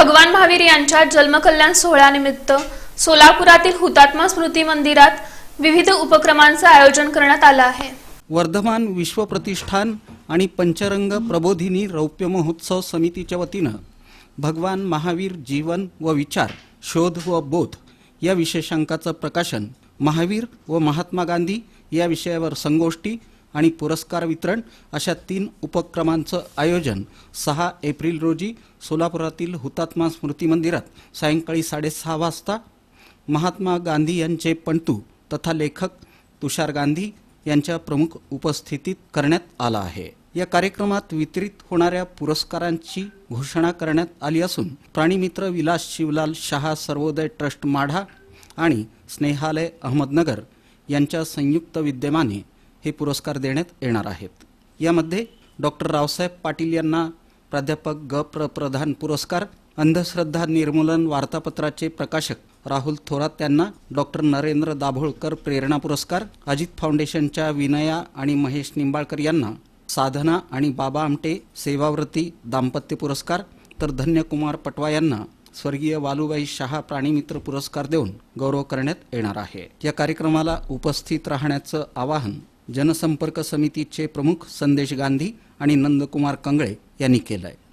भगवान महावीर यांच्या जन्मकल्याण सोहळ्यानिमित्त सोलापुरातील हुतात्मा स्मृती मंदिरात विविध उपक्रमांचं आयोजन करण्यात आलं आहे. वर्धमान विश्व प्रतिष्ठान आणि पंचरंग प्रबोधिनी रौप्य महोत्सव समितीच्या वतीनं भगवान महावीर जीवन व विचार शोध व बोध या विशेषांकाचं प्रकाशन महावीर व महात्मा गांधी या विषयावर संगोष्ठी आणि पुरस्कार वितरण अशा तीन उपक्रमांचं आयोजन सहा एप्रिल रोजी सोलापुरातील हुतात्मा स्मृती मंदिरात सायंकाळी साडेसहा वाजता महात्मा गांधी यांचे पणतू तथा लेखक तुषार गांधी यांच्या प्रमुख उपस्थितीत करण्यात आला आहे. या कार्यक्रमात वितरित होणाऱ्या पुरस्कारांची घोषणा करण्यात आली असून प्राणीमित्र विलास शिवलाल शहा सर्वोदय ट्रस्ट माढा आणि स्नेहालय अहमदनगर यांच्या संयुक्त विद्यमाने हे पुरस्कार देण्यात येणार आहेत. यामध्ये डॉक्टर रावसाहेब पाटील यांना प्राध्यापक ग प्र प्रधान पुरस्कार अंधश्रद्धा निर्मूलन वार्तापत्राचे प्रकाशक राहुल थोरात यांना डॉक्टर नरेंद्र दाभोळकर प्रेरणा पुरस्कार अजित फाउंडेशनच्या विनया आणि महेश निंबाळकर यांना साधना आणि बाबा आमटे सेवाव्रती दाम्पत्य पुरस्कार तर धन्यकुमार पटवा यांना स्वर्गीय वालुबाई शहा प्राणीमित्र पुरस्कार देऊन गौरव करण्यात येणार आहे. या कार्यक्रमाला उपस्थित राहण्याचं आवाहन जनसंपर्क समितीचे प्रमुख संदेश गांधी आणि नंदकुमार कंगळे यांनी केलं आहे